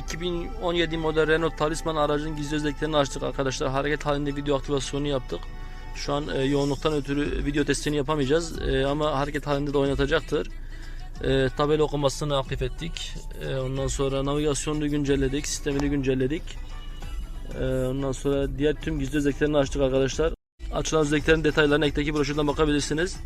2017 model Renault Talisman aracın gizli özelliklerini açtık arkadaşlar. Hareket halinde video aktivasyonu yaptık. Şu an e, yoğunluktan ötürü video testini yapamayacağız E, ama hareket halinde de oynatacaktır. E, tabela okumasını aktif ettik. E, ondan sonra navigasyonunu güncelledik, sistemini güncelledik. E, ondan sonra diğer tüm gizli özelliklerini açtık arkadaşlar. Açılan özelliklerin detaylarını ekteki broşürden bakabilirsiniz.